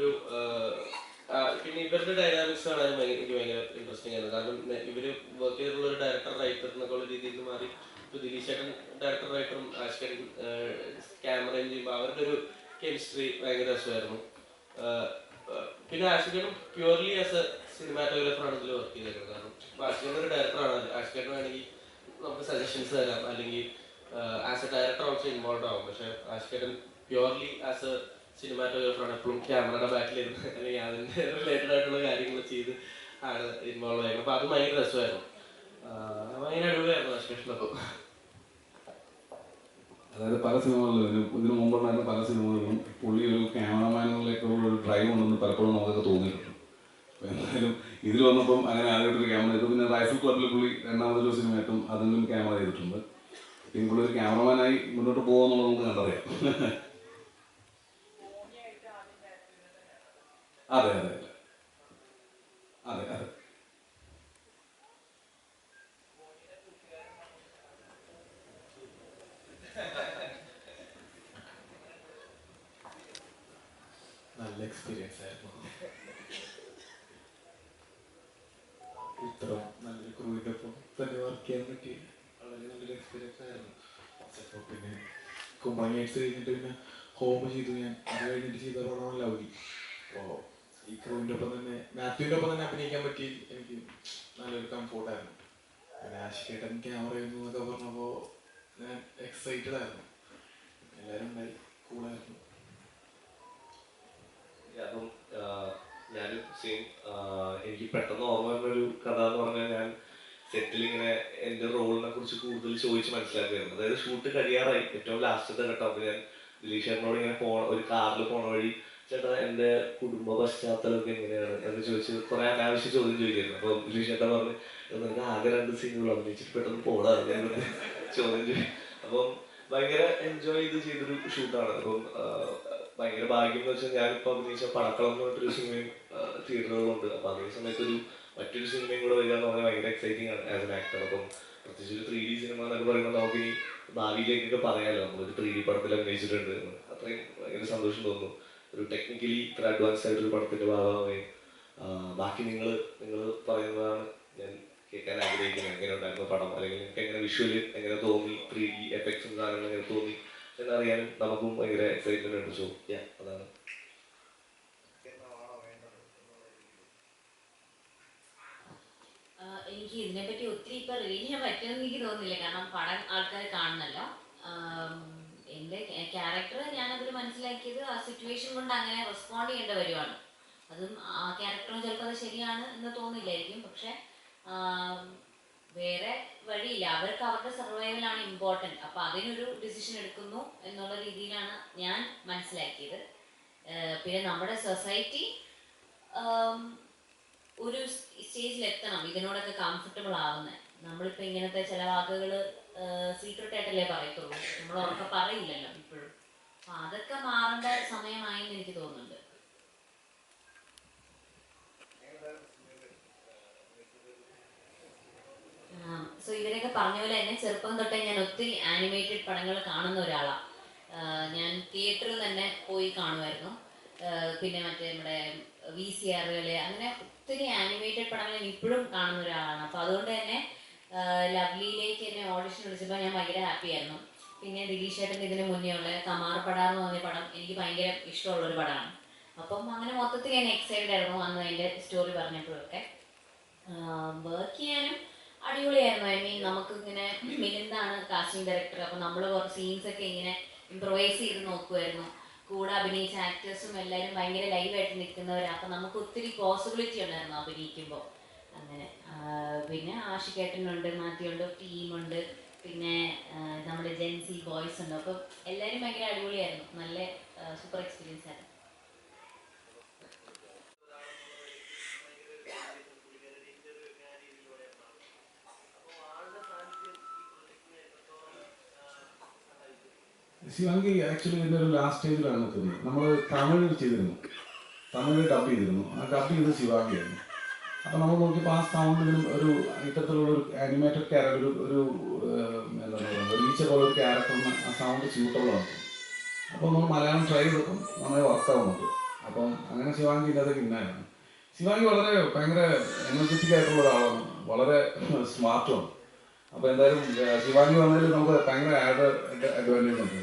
ഒരു പിന്നെ ഇവരുടെ ഡൈനാമിക്സ് കാണാൻ എനിക്ക് ഭയങ്കര ഇൻട്രസ്റ്റിംഗ് ആയിരുന്നു. കാരണം ഇവർ വർക്ക് ചെയ്തിട്ടുള്ള ഒരു ഡയറക്ടർ റൈറ്റർ എന്നൊക്കെ ഉള്ള രീതിയിൽ മാറി. ഇപ്പൊ ദിലീഷ് ഡയറക്ടർ റൈറ്ററും ആഷ്കൻ ക്യാമറയും ചെയ്യുമ്പോൾ അവരുടെ ഒരു കെമിസ്ട്രി ഭയങ്കര രസമായിരുന്നു. പിന്നെ ആഷിഖനും പ്യുവർലി ആസ് എ സിനിമാറ്റോഗ്രാഫർ ആണ് ഇതിൽ വർക്ക് ചെയ്തേക്കുന്നത്. കാരണം ആഷിഖൻ ഒരു ഡയറക്ടറാണ് ആഷിഖൻ വേണമെങ്കിൽ നമുക്ക് സജഷൻസ് തരാം. അല്ലെങ്കിൽ as a director also involve ആവും. പക്ഷെ Ashiqan purely as a cinematographer ആണ് എപ്പോഴും ക്യാമറയുടെ ബാക്കിലിരുന്ന് അല്ലെങ്കിൽ അതിന്റെ റിലേറ്റഡ് ആയിട്ടുള്ള കാര്യങ്ങൾ ചെയ്ത് ആണ് ഇൻവോൾവ് ആയിരുന്നു അപ്പൊ അത് ഭയങ്കര രസമായിരുന്നു. ഭയങ്കര അടിപൊളിയായിരുന്നു ആഷ്കേഷനപ്പോൾ അതായത് പല സിനിമകളിലും ഇതിന് മുമ്പുണ്ടായിരുന്ന പല സിനിമകളിലും പുള്ളി ഒരു ക്യാമറമാനിലേക്കുള്ള ഒരു ഡ്രൈവ് ഉണ്ടെന്ന് പലപ്പോഴും നമുക്കൊക്കെ തോന്നിയിട്ടുണ്ട്. അപ്പോൾ എന്തായാലും ഇതിൽ വന്നപ്പം അങ്ങനെ ആദ്യമായിട്ടൊരു ക്യാമറ ചെയ്തു പിന്നെ റൈഫിൾ ക്ലബിൽ പുള്ളി രണ്ടാമതൊരു സിനിമയായിട്ടും അതിലും ക്യാമറ ചെയ്തിട്ടുണ്ട്. പിന്നെ പുള്ളി ഒരു ക്യാമറമാനായി മുന്നോട്ട് പോകുമെന്നുള്ളത് നമുക്ക് കണ്ടറിയാം. അതെ അതെ. അതെ നല്ല എക്സ്പീരിയൻസ് ആയിരുന്നു. ഇത്ര നല്ലൊരു ക്രൂവിന്റെ ഒപ്പം തന്നെ വർക്ക് ചെയ്യാൻ പറ്റി. വളരെ നല്ലൊരു എക്സ്പീരിയൻസ് ആയിരുന്നു. അപ്പോൾ പിന്നെ കുമ്പാങ്ങി ആഴ്ച കഴിഞ്ഞിട്ട് പിന്നെ ഹോം ചെയ്തു ഞാൻ. അത് കഴിഞ്ഞിട്ട് ചെയ്ത പടമാണ് ലൗലി ക്രൂവിന്റെ ഒപ്പം തന്നെ ഒപ്പം തന്നെ അഭിനയിക്കാൻ പറ്റി എനിക്ക് നല്ലൊരു കംഫോർട്ടായിരുന്നു പിന്നെ ആശിക്കേട്ടൻ ക്യാമറ എന്നൊക്കെ പറഞ്ഞപ്പോൾ ഞാൻ എക്സൈറ്റഡ് ആയിരുന്നു. എല്ലാവരും ഉണ്ടായി കൂളായിരുന്നു അപ്പം ഞാനും സെയിം എനിക്ക് പെട്ടെന്ന് ഓർമ്മ വരുന്ന ഒരു കഥ എന്ന് പറഞ്ഞാൽ ഞാൻ സെറ്റിൽ ഇങ്ങനെ എന്റെ റോളിനെ കുറിച്ച് കൂടുതൽ ചോദിച്ച് മനസ്സിലാക്കുകയായിരുന്നു. അതായത് ഷൂട്ട് കഴിയാറായി. ഏറ്റവും ലാസ്റ്റത്തെ ഘട്ടം അപ്പോൾ ഞാൻ ദിലീഷ് ചേട്ടനോട് ഇങ്ങനെ പോ ഒരു കാറിൽ പോണ വഴി ചേട്ടാ എന്റെ കുടുംബ പശ്ചാത്തലമൊക്കെ എങ്ങനെയാണ്? എന്ന് ചോദിച്ചു കുറെ അനാവശ്യ ചോദ്യം ചോദിക്കായിരുന്നു. അപ്പൊ ഋഷി ചേട്ടാ പറഞ്ഞു ആകെ രണ്ട് സീനുകൾ അഭിനയിച്ചിട്ട് പെട്ടെന്ന് പോടാ. ചോദ്യം ചോദിച്ചു അപ്പം ഭയങ്കര എൻജോയ് ചെയ്ത് ചെയ്തൊരു ഷൂട്ടാണ് അപ്പം ഭയങ്കര ഭാഗ്യം എന്ന് വെച്ചാൽ ഞാനിപ്പോൾ അഭിനയിച്ച പടക്കളം എന്ന് പറഞ്ഞിട്ടൊരു സിനിമയും തിയേറ്ററുകളുണ്ട് അപ്പൊ അതേ സമയത്ത് ഒരു മറ്റൊരു സിനിമയും കൂടെ വരിക എന്ന് പറഞ്ഞാൽ ഭയങ്കര എക്സൈറ്റിംഗ് ആണ് ആസ് എൻ ആക്ടർ അപ്പം പ്രത്യേകിച്ച് ഒരു ത്രീ ഡി സിനിമ എന്നൊക്കെ പറയുമ്പോൾ നമുക്ക് ഇനി ഭാവിയിലേക്കൊക്കെ പറയാമല്ലോ നമ്മളൊരു ത്രീ ഡി പടത്തിൽ അഭിനയിച്ചിട്ടുണ്ട്. അത്രയും ഭയങ്കര സന്തോഷം തോന്നുന്നു ഒരു ടെക്നിക്കലി ഇത്ര അഡ്വാൻസ് ആയിട്ടൊരു പടത്തിന്റെ ഭാഗമാവുകയും ബാക്കി നിങ്ങൾ നിങ്ങൾ പറയുന്നതാണ് ഞാൻ കേൾക്കാൻ ആഗ്രഹിക്കുന്നത്. എങ്ങനെ ഉണ്ടായിരുന്നു പടം? അല്ലെങ്കിൽ നിങ്ങൾക്ക് എങ്ങനെ വിഷ്വലി എങ്ങനെ തോന്നി? ത്രീ ഡി എഫക്ട്സും സാധനങ്ങൾ എങ്ങനെ തോന്നി? എന്നറിയാനും നമുക്കും ഭയങ്കര എക്സൈറ്റ്മെന്റ് ഉണ്ട്. സോ അതാണ്. എനിക്ക് ഇതിനെപ്പറ്റി ഒത്തിരി ഇപ്പൊ റിവീൽ ചെയ്യാൻ പറ്റുമെന്ന് എനിക്ക് തോന്നുന്നില്ല. കാരണം പടം ആൾക്കാർ കാണുന്നല്ലോ. എന്റെ ക്യാരക്ടർ ഞാനതിൽ മനസ്സിലാക്കിയത്. ആ സിറ്റുവേഷൻ കൊണ്ട് അങ്ങനെ റെസ്പോണ്ട് ചെയ്യേണ്ട വരുവാണ് അതും ആ ക്യാരക്ടറും ചിലപ്പോൾ അത് ശരിയാണ് എന്ന് തോന്നില്ലായിരിക്കും. പക്ഷെ വേറെ വഴിയില്ല. അവർക്ക് അവരുടെ സർവൈവലാണ് ഇമ്പോർട്ടന്റ് അപ്പോൾ അതിനൊരു ഡിസിഷൻ എടുക്കുന്നു എന്നുള്ള രീതിയിലാണ് ഞാൻ മനസ്സിലാക്കിയത്. പിന്നെ നമ്മുടെ സൊസൈറ്റി ഒരു സ്റ്റേജിൽ എത്തണം ഇതിനോടൊക്കെ കംഫർട്ടബിൾ ആവുന്നത് നമ്മളിപ്പോൾ ഇങ്ങനത്തെ ചില വാക്കുകൾ സീക്രട്ട് ആയിട്ടല്ലേ പറയത്തുള്ളൂ. നമ്മൾ ഉറക്കെ പറയില്ലല്ലോ ഇപ്പോഴും. അപ്പൊ അതൊക്കെ മാറേണ്ട സമയമായി എന്ന് എനിക്ക് തോന്നുന്നുണ്ട്. സോ ഇവരൊക്കെ പറഞ്ഞ പോലെ തന്നെ ചെറുപ്പം തൊട്ടേ ഞാൻ ഒത്തിരി ആനിമേറ്റഡ് പടങ്ങൾ കാണുന്ന ഒരാളാണ് ഞാൻ തിയേറ്ററിൽ തന്നെ പോയി കാണുമായിരുന്നു. പിന്നെ മറ്റേ നമ്മുടെ വി സി ആറുകൾ അങ്ങനെ ഒത്തിരി ആനിമേറ്റഡ് പടങ്ങൾ ഇപ്പോഴും കാണുന്ന ഒരാളാണ്. അപ്പൊ അതുകൊണ്ട് തന്നെ ലവ്ലിയിലേക്ക് എന്നെ ഓഡിഷൻ വിളിച്ചപ്പോൾ ഞാൻ ഭയങ്കര ഹാപ്പി ആയിരുന്നു. പിന്നെ ദിലീഷ് ഏട്ടന്റെ ഇതിന് മുന്നേ ഉള്ള കമാർപട എന്ന് പറഞ്ഞ പടം എനിക്ക് ഭയങ്കര ഇഷ്ടമുള്ള ഒരു പടമാണ്. അപ്പം അങ്ങനെ മൊത്തത്തിൽ ഞാൻ എക്സൈറ്റഡ് ആയിരുന്നു അന്ന് അതിന്റെ സ്റ്റോറി പറഞ്ഞപ്പോഴൊക്കെ. വർക്ക് ചെയ്യാനും അടിപൊളിയായിരുന്നു. ഐ മീൻ നമുക്ക് ഇങ്ങനെ മിലിന്താണ് കാസ്റ്റിംഗ് ഡയറക്ടർ അപ്പം നമ്മൾ കുറച്ച് സീൻസ് ഒക്കെ ഇങ്ങനെ ഇംപ്രൊവൈസ് ചെയ്ത് നോക്കുമായിരുന്നു കൂടെ അഭിനയിച്ച ആക്ടേഴ്സും എല്ലാവരും ഭയങ്കര ലൈവായിട്ട് നിൽക്കുന്നവരാണ് അപ്പം നമുക്ക് ഒത്തിരി പോസിബിലിറ്റി ഉണ്ടായിരുന്നു അഭിനയിക്കുമ്പോൾ അങ്ങനെ. പിന്നെ ആഷിക്കേട്ടനുണ്ട് മാത്യുണ്ട് ടീമുണ്ട്. പിന്നെ നമ്മുടെ ജെൻസി ബോയ്സ് ഉണ്ട്. അപ്പം എല്ലാവരും ഭയങ്കര അടിപൊളിയായിരുന്നു. നല്ല സൂപ്പർ എക്സ്പീരിയൻസ് ആയിരുന്നു. ശിവാങ്കി ആക്ച്വലി ഇതിന്റെ ഒരു ലാസ്റ്റ് സ്റ്റേജിലാണ് നിൽക്കുന്നത്. നമ്മൾ തമിഴ് ചെയ്തിരുന്നു. തമിഴ് ഡബ് ചെയ്തിരുന്നു. ആ ഡബ് ചെയ്ത് ശിവാങ്കിയായിരുന്നു അപ്പോൾ നമ്മൾ നോക്കിയപ്പോൾ ആ സൗണ്ടിനും ഒരു ഇത്തരത്തിലുള്ള ഒരു ആനിമേറ്റഡ് ക്യാരക്ടർ ഒരു ഒരു എന്താ പറയുക ഈച്ച പോലെ ഒരു ക്യാരക്ടറിന് ആ സൗണ്ട് സ്യൂട്ടബിളാണ് അപ്പോൾ നമ്മൾ മലയാളം ട്രൈ കൊടുക്കും നന്നായി വർക്കാവുന്നുണ്ട് അപ്പം അങ്ങനെ അങ്ങനെ ശിവാംഗി ഇല്ലാതെ പിന്നായിരുന്നു. ശിവാംഗി വളരെ ഭയങ്കര എനർജറ്റിക് ആയിട്ടുള്ള ഒരാളാണ്. വളരെ സ്മാർട്ടുമാണ് അപ്പോൾ എന്തായാലും ശിവാങ്കി വന്നതിൽ നമുക്ക് ഭയങ്കര ആഡ് അഡ്വാന്റേജ് ഉണ്ട്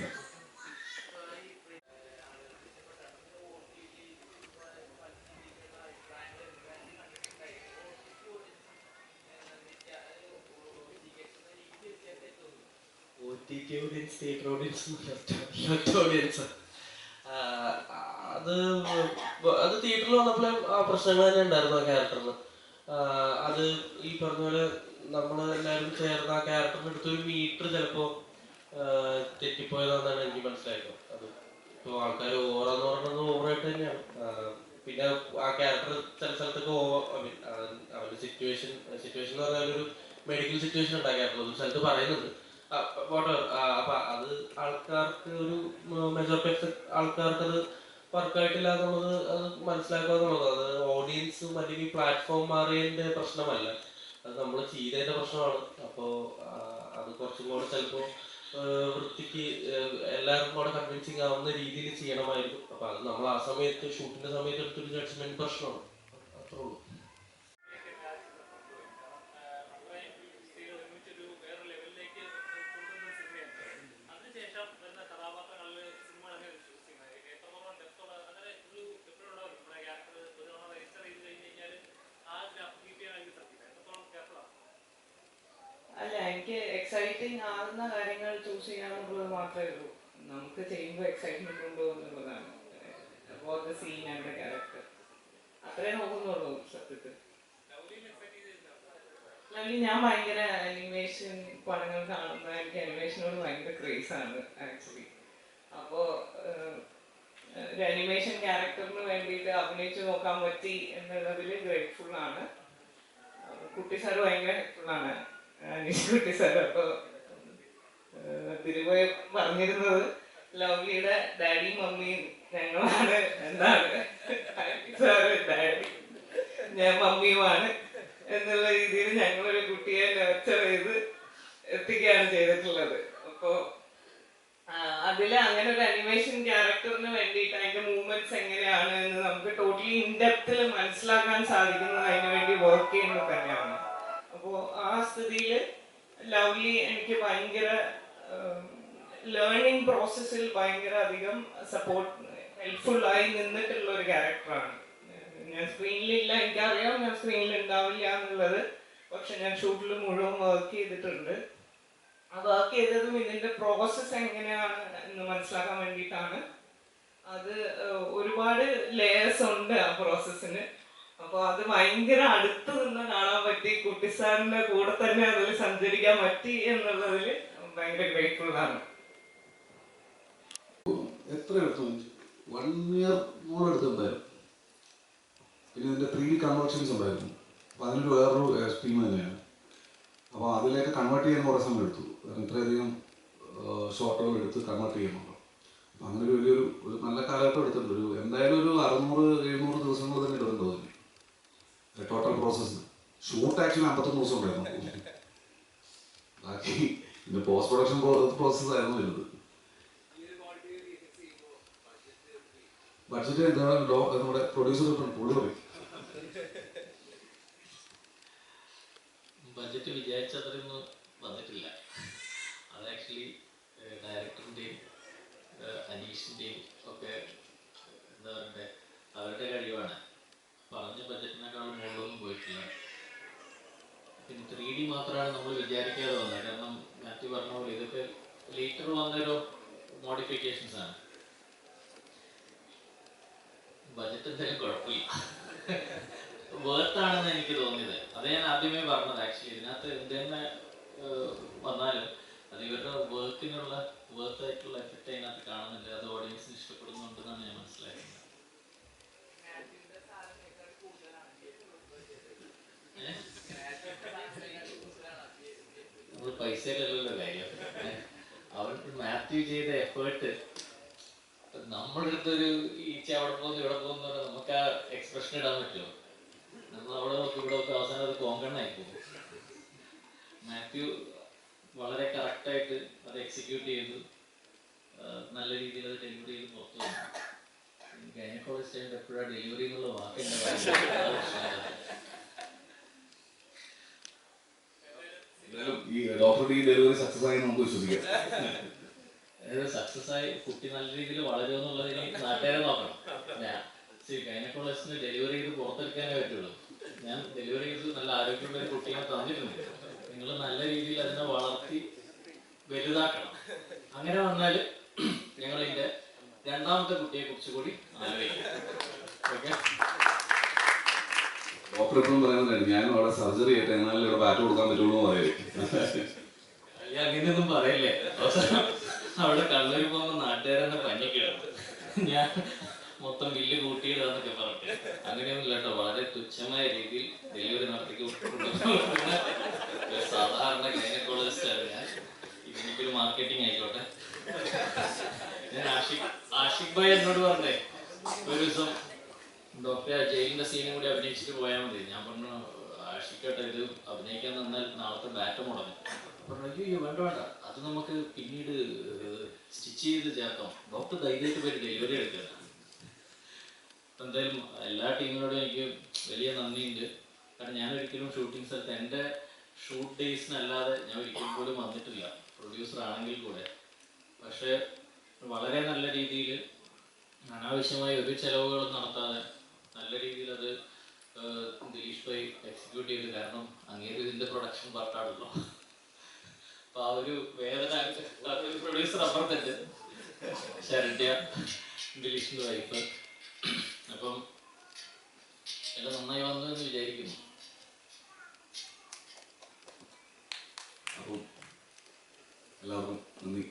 audience theatre audience left audience അത് അത് തിയേറ്ററിൽ വന്നപ്പോഴേ ആ പ്രശ്നങ്ങൾ തന്നെ ഉണ്ടായിരുന്നു ആ ക്യാരക്ടറിന് അത് ഈ പറഞ്ഞ പോലെ നമ്മൾ എല്ലാവരും ചേർന്ന് ആ ക്യാരക്ടറിന് എടുത്തൊരു മീറ്റർ ചിലപ്പോൾ തെറ്റിപ്പോയതാണെന്നാണ് എനിക്ക് മനസ്സിലായത്. അത് ഇപ്പോൾ ആൾക്കാർ ഓവറെന്ന് പറയുന്നത് ഓവറായിട്ട് തന്നെയാണ്. പിന്നെ ആ ക്യാരക്ടർ ചില സ്ഥലത്തൊക്കെ ഓവർ അവന്റെ സിറ്റുവേഷൻ സിറ്റുവേഷൻ എന്ന് പറഞ്ഞാൽ ഒരു മെഡിക്കൽ സിറ്റുവേഷൻ ഉണ്ടാക്കിയിട്ടുള്ളത് ഒരു സ്ഥലത്ത് പറയുന്നുണ്ട്. അപ്പൊ അത് ആൾക്കാർക്ക് ഒരു മെജോറിറ്റി ഓഫ് ആൾക്കാർക്ക് അത് വർക്കായിട്ടില്ല അത് മനസ്സിലാക്കുക എന്നുള്ളത് അത് ഓഡിയൻസും അല്ലെങ്കിൽ പ്ലാറ്റ്ഫോം മാറിയതിന്റെ പ്രശ്നമല്ല. അത് നമ്മൾ ചെയ്തതിന്റെ പ്രശ്നമാണ്. അപ്പോൾ അത് കുറച്ചും കൂടെ വൃത്തിക്ക് എല്ലാവർക്കും കൂടെ കൺവിൻസിങ് ആവുന്ന രീതിയിൽ ചെയ്യണമായിരുന്നു. അപ്പൊ അത് നമ്മൾ ആ സമയത്ത് ഷൂട്ടിന്റെ സമയത്ത് എടുത്തൊരു ജഡ്ജ്മെന്റ് പ്രശ്നമാണ്. അത്രേ ഉള്ളൂ. എക്സൈറ്റിംഗ് കാര്യങ്ങൾ ചൂസ് ചെയ്യാന്നുള്ളത് മാത്രമേ ഉള്ളൂ. നമുക്ക് ചെയ്യുമ്പോൾ എക്സൈറ്റ്മെന്റ് ഉണ്ടോ എന്നുള്ളതാണ്. അപ്പോൾ ദ സീൻ ആൻഡ് ക്യാരക്ടർ അത്രേ നോക്കുന്നുള്ളൂ സത്യത്തിൽ. ലവ്ലി ഞാൻ ഭയങ്കര അനിമേഷൻ പടങ്ങൾ കാണുന്ന എനിക്ക് അനിമേഷനോട് ഭയങ്കര ആണ് ആക്ച്വലി അപ്പോൾ ഒരു അനിമേഷൻ ക്യാരക്ടറിന് വേണ്ടിയിട്ട് അഭിനയിച്ച് നോക്കാൻ പറ്റി എന്നുള്ളതിൽ ഗ്രേറ്റ്ഫുൾ ആണ്. കുട്ടി സാർ ഭയങ്കര ഹെൽപ്ഫുൾ ആണ്. കുട്ടി സാർ അപ്പോൾ തിരുപോയി പറഞ്ഞിരുന്നത് ലവ്ലിയുടെ ഡാഡിയും മമ്മിയും ഞങ്ങളാണ് എന്താണ് ഡാഡി ഞാൻ മമ്മിയുമാണ് എന്നുള്ള രീതിയിൽ ഞങ്ങളൊരു കുട്ടിയെ നർച്ചർ ചെയ്ത് എത്തിക്കുകയാണ് ചെയ്തിട്ടുള്ളത്. അപ്പോൾ അതിൽ അങ്ങനെ ഒരു അനിമേഷൻ ക്യാരക്ടറിന് വേണ്ടിയിട്ട് അതിന്റെ മൂവ്മെന്റ്സ് എങ്ങനെയാണ് എന്ന് നമുക്ക് ടോട്ടലി ഇൻഡെപ്തിൽ മനസ്സിലാക്കാൻ സാധിക്കുന്നത് അതിന് വേണ്ടി വർക്ക് ചെയ്യുന്നത് തന്നെയാണ്. അപ്പോൾ ആ സ്ഥിതിയിൽ ലവ്ലി എനിക്ക് ഭയങ്കര ലേണിംഗ് പ്രോസസ്സിൽ ഭയങ്കര അധികം സപ്പോർട്ട് ഹെൽപ്ഫുൾ ആയി നിന്നിട്ടുള്ള ഒരു ക്യാരക്ടറാണ് ഞാൻ സ്ക്രീനിലില്ല എനിക്കറിയാം ഞാൻ സ്ക്രീനിൽ ഉണ്ടാവില്ല എന്നുള്ളത്. പക്ഷെ ഞാൻ ഷൂട്ടിൽ മുഴുവൻ വർക്ക് ചെയ്തിട്ടുണ്ട്. ആ വർക്ക് ചെയ്തതും ഇതിന്റെ പ്രോസസ്സ് എങ്ങനെയാണ് എന്ന് മനസ്സിലാക്കാൻ വേണ്ടിയിട്ടാണ്. അത് ഒരുപാട് ലേയേഴ്സ് ഉണ്ട് ആ പ്രോസസ്സിന് അപ്പോൾ അത് ഭയങ്കര അടുത്ത് നിന്ന് കാണാൻ പറ്റി. കുട്ടിസാറിന്റെ കൂടെ തന്നെ അതിൽ സഞ്ചരിക്കാൻ പറ്റി എന്നുള്ളതിൽ ഭയങ്കര ഗ്രേറ്റ്ഫുൾ ആണ്. എത്ര എടുത്തു വൺ ഇയർ മോളെ എടുത്തുണ്ടായിരുന്നു പിന്നെ ഇതിന്റെ ത്രീ കൺവേർഷൻസ് ഉണ്ടായിരുന്നു. അപ്പോൾ അതിന്റെ വേറൊരു സ്കീം തന്നെയാണ്. അപ്പോൾ അതിലേക്ക് കൺവേർട്ട് ചെയ്യാൻ കുറേ സമയം എടുത്തു. കാരണം ഇത്രയധികം ഷോർട്ടുകൾ എടുത്ത് കൺവേർട്ട് ചെയ്യുന്നുണ്ട്. അപ്പം അങ്ങനെ വലിയൊരു ഒരു നല്ല കാലഘട്ടം എടുത്തിട്ടുണ്ട്. ഒരു എന്തായാലും ഒരു അറുന്നൂറ് എഴുന്നൂറ് ദിവസങ്ങൾ തന്നെ എടുക്കേണ്ടത് അതിന്. ടോട്ടൽ പ്രോസസ്സ് ഷൂട്ട് ആക്ച്വലി അമ്പത്തൊന്ന് ദിവസം ഉണ്ടായിരുന്നു. ബാക്കി പിന്നെ പോസ്റ്റ് പ്രൊഡക്ഷൻ പ്രോസസ് ആയിരുന്നു വരുന്നത് ബഡ്ജറ്റ് എന്താണ്? നമ്മുടെ പ്രൊഡ്യൂസർ പുള്ളി പറയും. ബഡ്ജറ്റ് വിചാരിച്ചത്രയൊന്നും വന്നിട്ടില്ല. അത് ആക്ച്വലി ഡയറക്ടറിന്റെയും അനീഷിന്റെയും ഒക്കെ എന്താ പറയണ്ടേ അവരുടെ കഴിവാണ്. പറഞ്ഞ ബഡ്ജറ്റിനേക്കാളും മുകളിലൊന്നും പോയിട്ടില്ല. പിന്നെ ത്രീ ഡി മാത്രമാണ് നമ്മൾ വിചാരിക്കാതെ വന്നത്. കാരണം മാത്യു പറഞ്ഞ പോലെ ഇതൊക്കെ ലേറ്റർ വന്നൊരു മോഡിഫിക്കേഷൻസ് ആണ്. ബജറ്റ് എന്തായാലും കുഴപ്പമില്ല. വേർത്താണെന്ന് എനിക്ക് തോന്നിയത്. അത് ഞാൻ ആദ്യമേ പറഞ്ഞത്. ആക്ച്വലി ഇതിനകത്ത് എന്ത് തന്നെ ഏഹ്, വന്നാലും അത് ഇവരുടെ വർക്കിനുള്ള വർത്ത് ആയിട്ടുള്ള എഫക്റ്റ് അതിനകത്ത് കാണുന്നില്ല അത് ഓഡിയൻസിന് ഇഷ്ടപ്പെടുന്നുണ്ടെന്നാണ് ഞാൻ മനസ്സിലാക്കുന്നത്. ഏഹ്? നമ്മൾ പൈസയിലല്ലല്ലോ മാത്യു ചെയ്ത എഫേർട്ട് നമ്മളെടുത്തൊരു ഈച്ച അവിടെ പോകുന്നു ഇവിടെ പോകുന്നു നമുക്ക് ആ എക്സ്പ്രഷൻ ഇടാൻ പറ്റുമോ? നമ്മൾ അവിടെ നോക്കി ഇവിടെ നോക്കി അവസാനം അത് കോങ്കണ്ണായി പോകും മാത്യു വളരെ കറക്റ്റായിട്ട് അത് എക്സിക്യൂട്ട് ചെയ്തു. നല്ല രീതിയിൽ അത് ഡെലിവറി ചെയ്ത് പുറത്തു വന്നു. ഗൈനക്കോളജിസ്റ്റ് എപ്പോഴാണ് ഡെലിവറി എന്നുള്ള വാക്ക് എന്റെ ഭയങ്കര ഇഷ്ടമാണ്. എന്തായാലും ഈ ഡോക്ടർ ഡെലിവറി സക്സസ് ആയി നമുക്ക് വിശ്വസിക്കാം. സക്സസ് ആയി കുട്ടി നല്ല രീതിയിൽ വളരുമെന്നുള്ളതിന് നാട്ടുകാരെ നോക്കണം. ഞാൻ ഗൈനക്കോളജിസ്റ്റിന് ഡെലിവറി ചെയ്ത് പുറത്തെടുക്കാനേ പറ്റുള്ളൂ. ഞാൻ ഡെലിവറി ചെയ്ത് നല്ല ആരോഗ്യമുള്ള ഒരു കുട്ടിയെ തന്നിട്ടുണ്ട് നിങ്ങൾ നല്ല രീതിയിൽ അതിനെ വളർത്തി വലുതാക്കണം. അങ്ങനെ വന്നാൽ ഞങ്ങൾ ഇതിന്റെ രണ്ടാമത്തെ കുട്ടിയെ കുറിച്ച് കൂടി ഡോക്ടർ ഇപ്പം പറയുന്നത് ഞാനും അവിടെ സർജറി ആയിട്ട് എന്നാലും ഇവിടെ ബാറ്റ് കൊടുക്കാൻ പറ്റുള്ളൂ എന്ന് പറയും അയ്യ, അങ്ങനെയൊന്നും പറയല്ലേ. അവിടെ കണ്ണൂർ പോകുമ്പോ നാട്ടുകാരെന്നെ പഞ്ഞിക്കിടത്ത് ഞാൻ മൊത്തം ബില്ല് കൂട്ടിയിടാന്നൊക്കെ പറഞ്ഞു അങ്ങനെയൊന്നും ഇല്ല കേട്ടോ. വളരെ തുച്ഛമായ രീതിയിൽ ഡെലിവറി നടത്തി സാധാരണ ഗൈനക്കോളജിസ്റ്റാണ് ഞാൻ. എനിക്കൊരു മാർക്കറ്റിംഗ് ആയിക്കോട്ടെ. ഞാൻ ആഷിഖ് ആഷിഖ് ഭായ് എന്നോട് പറഞ്ഞേ ഒരു ദിവസം ഡോക്ടറെ ജയിലിന്റെ സീനും കൂടി അഭിനയിച്ചിട്ട് പോയാൽ മതി. ഞാൻ പറഞ്ഞു ആഷിക്കട്ടെ ഇത് അഭിനയിക്കാൻ നിന്നാൽ നാളത്തെ ബാറ്റ് മുടങ്ങും. പറഞ്ഞു അയ്യോ വേണ്ട വേണ്ട. അത് നമുക്ക് പിന്നീട് സ്റ്റിച്ച് ചെയ്ത് ചേർക്കാം. ഡോക്ടർ ധൈര്യമായിട്ട് പോയി ഡെലിവറി എടുക്കുക അപ്പൊ എന്തായാലും എല്ലാ ടീമിനോടും എനിക്ക് വലിയ നന്ദിയുണ്ട്. കാരണം ഞാൻ ഒരിക്കലും ഷൂട്ടിംഗ് സ്ഥലത്ത് എന്റെ ഷൂട്ട് ഡേയ്സിനല്ലാതെ ഞാൻ ഒരിക്കലും പോലും വന്നിട്ടില്ല. പ്രൊഡ്യൂസർ ആണെങ്കിൽ കൂടെ. പക്ഷേ വളരെ നല്ല രീതിയിൽ അനാവശ്യമായ ഒരു ചെലവുകളും നടത്താതെ നല്ല രീതിയിൽ അത് ദിലീഷ് ഭായി എക്സിക്യൂട്ട് ചെയ്തു. കാരണം അങ്ങേര് ഇതിന്റെ പ്രൊഡക്ഷൻ പാർട്ടാണല്ലോ ആ ഒരു വേറെ പ്രൊഡ്യൂസർ അപ്പുറം തന്നെ ശരണ്യ ദിലീഷിന്റെ വൈഫ് അപ്പം എല്ലാം നന്നായി വന്നു എന്ന് വിചാരിക്കുന്നു. എല്ലാവർക്കും നന്ദി.